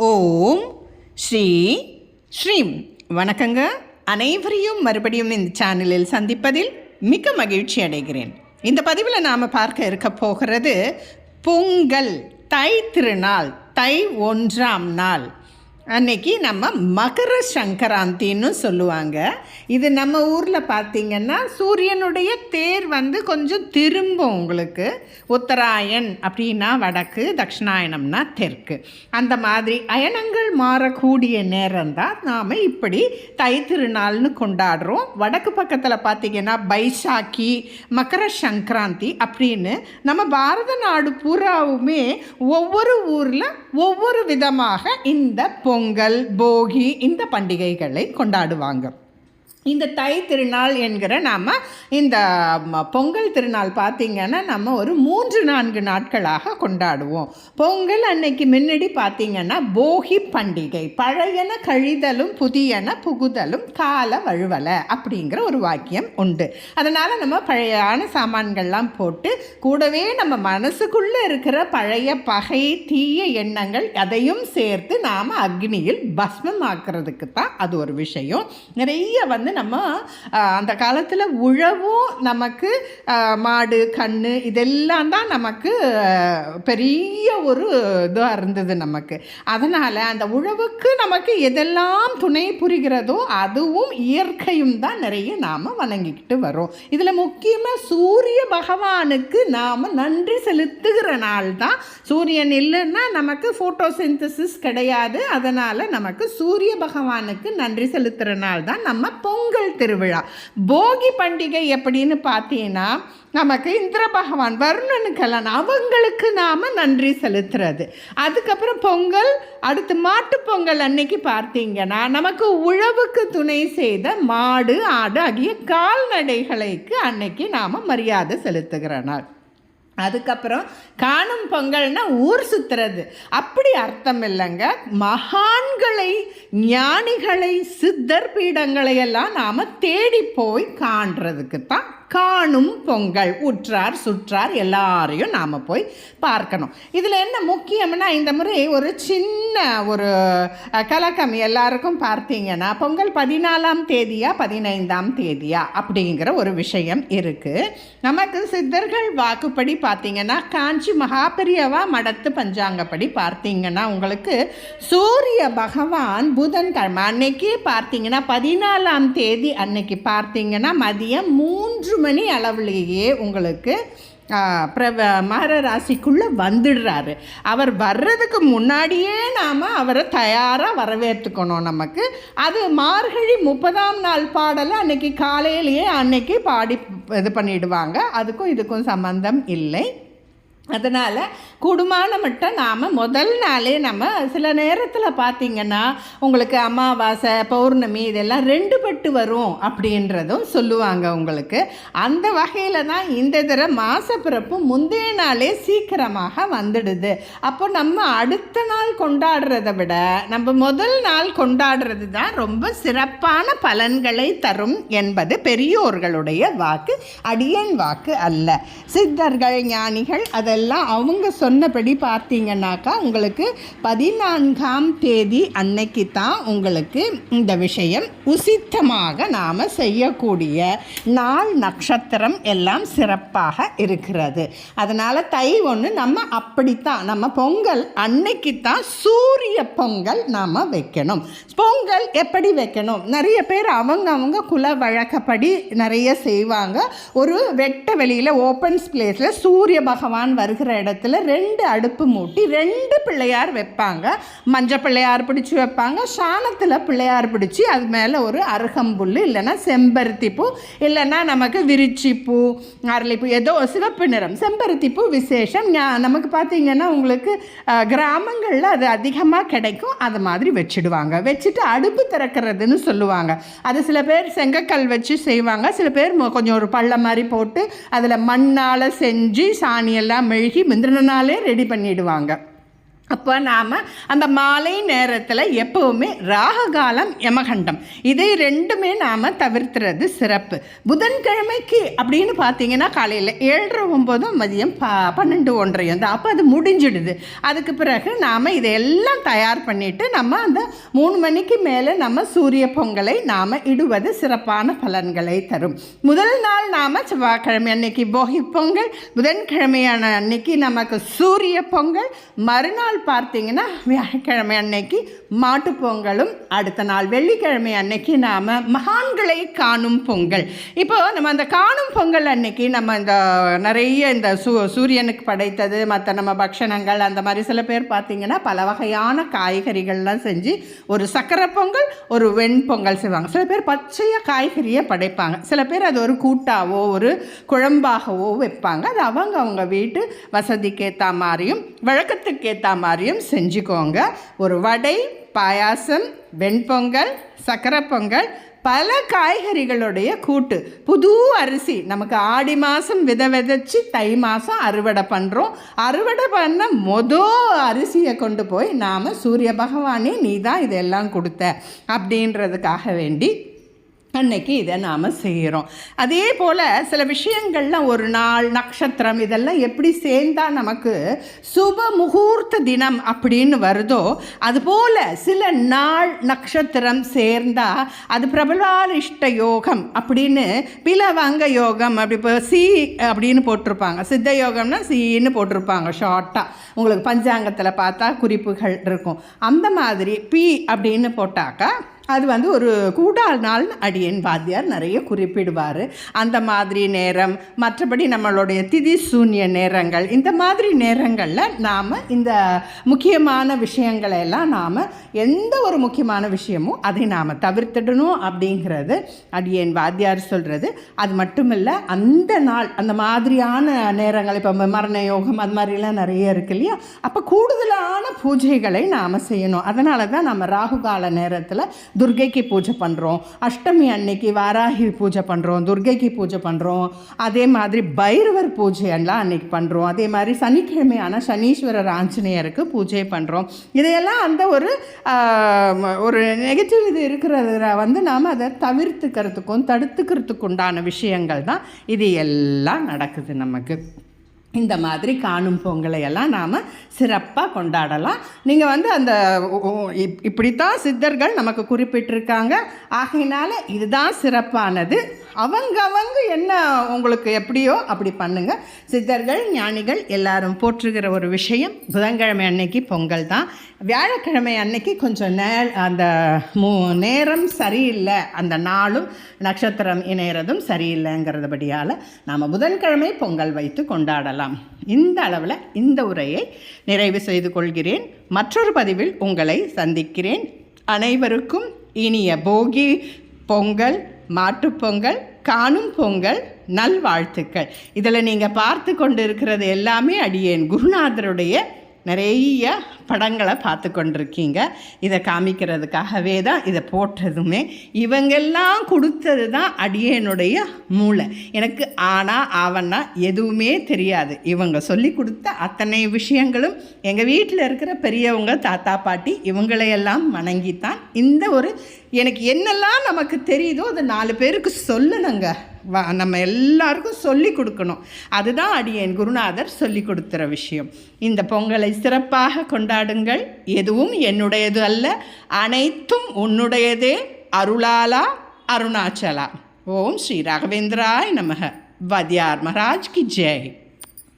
ஓம் ஸ்ரீ ஸ்ரீம். வணக்கங்க. அனைவரையும் மறுபடியும் இந்த சேனலில் சந்திப்பதில் மிக்க மகிழ்ச்சி அடைகிறேன். இந்த பதிவில் நாம் பார்க்க இருக்க போகிறது பொங்கல் தை திருநாள் தை ஒன்றாம் நாள். அன்னைக்கு நம்ம மகர சங்கராந்தின்னு சொல்லுவாங்க. இது நம்ம ஊரில் பார்த்திங்கன்னா சூரியனுடைய தேர் வந்து கொஞ்சம் திரும்பும் உங்களுக்கு. உத்தராயன் அப்படின்னா வடக்கு தட்சிணாயனம்னா தெற்கு. அந்த மாதிரி அயனங்கள் மாறக்கூடிய நேரம் தான் நாம் இப்படி தை திருநாள்னு கொண்டாடுறோம். வடக்கு பக்கத்தில் பார்த்திங்கன்னா பைசாக்கி மகர சங்கராந்தி அப்படின்னு நம்ம பாரத நாடு பூராவுமே ஒவ்வொரு ஊரில் ஒவ்வொரு விதமாக இந்த பொங்கல் பொங்கல் போகி இந்த பண்டிகைகளை கொண்டாடுவாங்க. இந்த தை திருநாள் என்கிற நாம் இந்த பொங்கல் திருநாள் பார்த்திங்கன்னா நம்ம ஒரு மூன்று நான்கு நாட்களாக கொண்டாடுவோம். பொங்கல் அன்னைக்கு முன்னாடி பார்த்திங்கன்னா போகி பண்டிகை பழையன கழிதலும் புதியன புகுதலும் கால வழுவலை அப்படிங்கிற ஒரு வாக்கியம் உண்டு. அதனால் நம்ம பழையான சாமான்கள்லாம் போட்டு கூடவே நம்ம மனசுக்குள்ளே இருக்கிற பழைய பகை தீய எண்ணங்கள் அதையும் சேர்த்து நாம் அக்னியில் பஸ்மமாக்குறதுக்கு தான் அது ஒரு விஷயம். நிறைய வந்து நம்ம அந்த காலத்தில் உழவும் நமக்கு மாடு கண் இதெல்லாம் தான் நமக்கு பெரிய ஒரு இதாக இருந்தது நமக்கு. அதனால் அந்த உழவுக்கு நமக்கு எதெல்லாம் துணை புரிகிறதோ அதுவும் இயற்கையும் தான் நிறைய நாம் வணங்கிக்கிட்டு வரோம். இதில் முக்கியமாக சூரிய பகவானுக்கு நாம் நன்றி செலுத்துகிற நாள் தான். சூரியன் இல்லைன்னா நமக்கு ஃபோட்டோசிந்தசிஸ் கிடையாது. அதனால் நமக்கு சூரிய பகவானுக்கு நன்றி செலுத்துகிற நாள் தான் நம்ம பொங்கல் பொங்கல் திருவிழா. போகி பண்டிகை எப்படின்னு பார்த்தீங்கன்னா நமக்கு இந்திர பகவான் வருணனுக்கெல்லாம் அவங்களுக்கு நாம் நன்றி செலுத்துறது. அதுக்கப்புறம் பொங்கல் அடுத்து மாட்டுப் பொங்கல் அன்னைக்கு பார்த்தீங்கன்னா நமக்கு உழவுக்கு துணை செய்த மாடு ஆடு ஆகிய கால்நடைகளுக்கு அன்னைக்கு நாம் மரியாதை செலுத்துகிற நாள். அதுக்கப்புறம் காணும் பொங்கல்னா ஊர் சுத்துறது. அப்படி அர்த்தம் இல்லைங்க. மகான்களை ஞானிகளை சித்தர் பீடங்களை எல்லாம் நாம் தேடி போய் காண்றதுக்கு தான் காணும் பொங்கல் உற்றார் சுற்றார் எல்லாரையும் நாம் போய் பார்க்கணும். இதில் என்ன முக்கியம்னா இந்த முறை ஒரு சின்ன ஒரு கலக்கம் எல்லாருக்கும் பார்த்தீங்கன்னா பொங்கல் பதினாலாம் தேதியா பதினைந்தாம் தேதியா அப்படிங்கிற ஒரு விஷயம் இருக்குது நமக்கு சித்தர்கள் வாக்குப்படி பார்த்தீங்கன்னா காஞ்சி மகாபெரியவா மடத்து பஞ்சாங்கப்படி பார்த்தீங்கன்னா உங்களுக்கு சூரிய பகவான் புதன்கிழமை அன்னைக்கு பார்த்தீங்கன்னா பதினாலாம் தேதி அன்னைக்கு பார்த்தீங்கன்னா மதியம் மூன்று மணி அளவுலேயே உங்களுக்கு பிரப பிரவ மகர ராசிக்குள்ளே வந்துடுறாரு. அவர் வர்றதுக்கு முன்னாடியே நாம் அவரை தயாராக வரவேற்றுக்கணும் நமக்கு. அது மார்கழி முப்பதாம் நாள் பாடலை அன்னைக்கு காலையிலேயே அன்னைக்கு பாடி இது பண்ணிடுவாங்க. அதுக்கும் இதுக்கும் சம்மந்தம் இல்லை. அதனால் கூடுமான மட்டும் நாம் முதல் நாளே நம்ம சில நேரத்தில் பார்த்தீங்கன்னா உங்களுக்கு அமாவாசை பௌர்ணமி இதெல்லாம் ரெண்டு பட்டு வரும் அப்படின்றதும் சொல்லுவாங்க உங்களுக்கு. அந்த வகையில் தான் இந்த தடவை மாசப்பிறப்பு முந்தைய நாளே சீக்கிரமாக வந்துடுது. அப்போ நம்ம அடுத்த நாள் கொண்டாடுறதை விட நம்ம முதல் நாள் கொண்டாடுறது தான் ரொம்ப சிறப்பான பலன்களை தரும் என்பது பெரியோர்களுடைய வாக்கு அடியன் வாக்கு அல்ல. சித்தர்கள் ஞானிகள் இதெல்லாம் அவங்க சொன்னபடி பார்த்தீங்கன்னாக்கா உங்களுக்கு பதினான்காம் தேதி அன்னைக்கு தான் உங்களுக்கு இந்த விஷயம் உசித்தமாக நாம் செய்யக்கூடிய நாள் நட்சத்திரம் எல்லாம் சிறப்பாக இருக்கிறது. அதனால் தை ஒன்று நம்ம அப்படித்தான் நம்ம பொங்கல் அன்னைக்கு தான் சூரிய பொங்கல் நாம் வைக்கணும். பொங்கல் எப்படி வைக்கணும்? நிறைய பேர் அவங்க அவங்க குல வழக்கப்படி நிறைய செய்வாங்க. ஒரு வெட்ட வெளியில் ஓப்பன் பிளேஸில் சூரிய பகவான் வருகிற இடத்துல ரெண்டு அடுப்பு மூட்டி ரெண்டு பிள்ளையார் வைப்பாங்க. மஞ்சள் பிள்ளையார் பிடிச்சி வைப்பாங்க. சாணத்தில் பிள்ளையார் பிடிச்சி அது மேலே ஒரு அருகம்புல் இல்லைன்னா செம்பருத்தி பூ இல்லைன்னா நமக்கு விரிச்சி பூ அரளிப்பூ ஏதோ சிவப்பு நிறம். செம்பருத்தி பூ விசேஷம் நமக்கு பார்த்தீங்கன்னா உங்களுக்கு கிராமங்களில் அது அதிகமாக கிடைக்கும். அது மாதிரி வச்சுடுவாங்க. வச்சுட்டு அடுப்பு திறக்கிறதுன்னு சொல்லுவாங்க. அது சில பேர் செங்கக்கல் வச்சு செய்வாங்க. சில பேர் கொஞ்சம் ஒரு பள்ளம் மாதிரி போட்டு அதில் மண்ணால் செஞ்சு சாணியெல்லாம் மெழுகி முந்தின நாளே ரெடி பண்ணிடுவாங்க. அப்போ நாம் அந்த மாலை நேரத்தில் எப்போவுமே ராககாலம் யமகண்டம். இதை ரெண்டுமே நாம் தவிர்த்துறது சிறப்பு. புதன்கிழமைக்கு அப்படின்னு பார்த்தீங்கன்னா காலையில் ஏழரை ஒம்போதும் மதியம் ப பன்னெண்டு ஒன்றையும் தான். அப்போ அது முடிஞ்சிடுது. அதுக்கு பிறகு நாம் இதையெல்லாம் தயார் பண்ணிவிட்டு நம்ம அந்த மூணு மணிக்கு மேலே நம்ம சூரிய பொங்கலை நாம் இடுவது சிறப்பான பலன்களை தரும். முதல் நாள் நாம் செவ்வாய்க்கிழமை அன்னைக்கு போகி பொங்கல் புதன்கிழமையான அன்னைக்கு நமக்கு சூரிய பொங்கல் மறுநாள் பார்த்தீங்கன்னா வியாழக்கிழமை அன்னைக்கு மாட்டு பொங்கலும் அடுத்த நாள் வெள்ளிக்கிழமை அன்னைக்கு நாம் மகான்களை காணும் பொங்கல். இப்போ நம்ம அந்த காணும் பொங்கல் அன்னைக்கு நம்ம இந்த நிறைய இந்த சூ சூரியனுக்கு படைத்தது மற்ற நம்ம பக்ஷணங்கள் அந்த மாதிரி சில பேர் பார்த்தீங்கன்னா பல வகையான காய்கறிகள்லாம் செஞ்சு ஒரு சக்கரை பொங்கல் ஒரு வெண்பொங்கல் செய்வாங்க. சில பேர் பச்சையாக காய்கறியை படைப்பாங்க. சில பேர் அது ஒரு கூட்டாவோ ஒரு குழம்பாகவோ வைப்பாங்க. அது அவங்க அவங்க வீட்டு வசதிக்கு ஏற்ற மாதிரியும் வழக்கத்துக்கு ஏற்ற மாதிரியும் செஞ்சுக்கோங்க. ஒரு வடை பாயாசம் வெண்பொங்கல் சக்கரை பொங்கல் பல காய்கறிகளுடைய கூட்டு. புது அரிசி நமக்கு ஆடி மாதம் வித விதைச்சி தை மாதம் அறுவடை பண்ணுறோம் அறுவடை பண்ண மொதல் அரிசியை கொண்டு போய் நாம் சூரிய பகவானே நீ தான் இதெல்லாம் கொடுத்த அப்படின்றதுக்காக வேண்டி அன்னைக்கு இதை நாம் செய்கிறோம் அதே போல் சில விஷயங்கள்லாம் ஒரு நாள் நட்சத்திரம் இதெல்லாம் எப்படி சேர்ந்தால் நமக்கு சுப முகூர்த்த தினம் அப்படின்னு வருதோ அதுபோல் சில நாள் நட்சத்திரம் சேர்ந்தால் அது பிரபலாரிஷ்ட யோகம் அப்படின்னு பிலவங்க யோகம் அப்படி இப்போ சி அப்படின்னு போட்டிருப்பாங்க. சித்த யோகம்னா சின்னு போட்டிருப்பாங்க ஷார்ட்டாக உங்களுக்கு பஞ்சாங்கத்தில் பார்த்தா குறிப்புகள் இருக்கும். அந்த மாதிரி பி அப்படின்னு போட்டாக்கா அது வந்து ஒரு கூடால் நாள் அடியன் வாத்தியார் நிறைய குறிப்பிடுவார். அந்த மாதிரி நேரம் மற்றபடி நம்மளுடைய திதி சூன்ய நேரங்கள் இந்த மாதிரி நேரங்களில் நாம் இந்த முக்கியமான விஷயங்களை எல்லாம் நாம் எந்த ஒரு முக்கியமான விஷயமும் அதை நாம் தவிர்த்திடணும் அப்படிங்கிறது அடியன் வாத்தியார் சொல்கிறது அது மட்டும் இல்லை அந்த நாள் அந்த மாதிரியான நேரங்கள் இப்போ மரண யோகம் அது மாதிரிலாம் நிறைய இருக்கு இல்லையா? அப்போ கூடுதலான பூஜைகளை நாம் செய்யணும். அதனால தான் நம்ம ராகு கால நேரத்தில் துர்கைக்கு பூஜை பண்ணுறோம் அஷ்டமி அன்னைக்கு வாராகி பூஜை பண்ணுறோம் துர்கைக்கு பூஜை பண்ணுறோம் அதே மாதிரி பைரவர் பூஜை எல்லாம் அன்னைக்கு பண்ணுறோம் அதே மாதிரி சனிக்கிழமையான சனீஸ்வரர் ஆஞ்சநேயருக்கு பூஜை பண்ணுறோம் இதையெல்லாம் அந்த ஒரு ஒரு நெகட்டிவ் இது இருக்கிறத வந்து நாம் அதை தவிர்த்துக்கிறதுக்கும் தடுத்துக்கிறதுக்கு உண்டான விஷயங்கள் தான் இது எல்லாம் நடக்குது நமக்கு. இந்த மாதிரி காணும் பொங்கலையெல்லாம் நாம் சிறப்பாக கொண்டாடலாம். நீங்கள் வந்து அந்த இப்- இப்படித்தான் சித்தர்கள் நமக்கு குறிப்பிட்டிருக்காங்க. ஆகையினால இதுதான் சிறப்பானது. அவங்க அவங்க என்ன உங்களுக்கு எப்படியோ அப்படி பண்ணுங்க. சித்தர்கள் ஞானிகள் எல்லாரும் போற்றுகிற ஒரு விஷயம் புதன்கிழமை அன்னைக்கு பொங்கல் தான். வியாழக்கிழமை அன்னைக்கு கொஞ்சம் நே அந்த மூ நேரம் சரியில்லை. அந்த நாளும் நட்சத்திரம் இணையறதும் சரியில்லைங்கிறதுபடியால் நாம் புதன்கிழமை பொங்கல் வைத்து கொண்டாடலாம். இந்த அளவில் இந்த உரையை நிறைவு செய்து கொள்கிறேன். மற்றொரு பதிவில் உங்களை சந்திக்கிறேன். அனைவருக்கும் இனிய போகி பொங்கல் மாட்டுப்பொங்கல் காணும் பொங்கல் நல்வாழ்த்துக்கள். இதில் நீங்கள் பார்த்து கொண்டு இருக்கிறது எல்லாமே அடியேன். குருநாதருடைய நிறைய படங்களை பார்த்து கொண்டிருக்கீங்க. இதை காமிக்கிறதுக்காகவே தான் இதை போட்டதுமே. இவங்கெல்லாம் கொடுத்தது தான் அடியனுடைய மூளை. எனக்கு ஆனா ஆவன்னா எதுவுமே தெரியாது. இவங்க சொல்லி கொடுத்த அத்தனை விஷயங்களும் எங்கள் வீட்டில் இருக்கிற பெரியவங்க தாத்தா பாட்டி இவங்களையெல்லாம் வணங்கித்தான். இந்த ஒரு எனக்கு என்னெல்லாம் நமக்கு தெரியுதோ அதை நாலு பேருக்கு சொல்லணுங்க. நம்ம எல்லாருக்கும் சொல்லி கொடுக்கணும். அதுதான் அடியேன் குருநாதர் சொல்லி கொடுத்துற விஷயம். இந்த பொங்கலை சிறப்பாக கொண்டாடுங்கள். எதுவும் என்னுடையது அல்ல. அனைத்தும் உன்னுடையதே. அருளாலா அருணாச்சலா. ஓம் ஸ்ரீ ராகவேந்திராய் நமக. வத்யார் மகாராஜ் கி ஜெய்.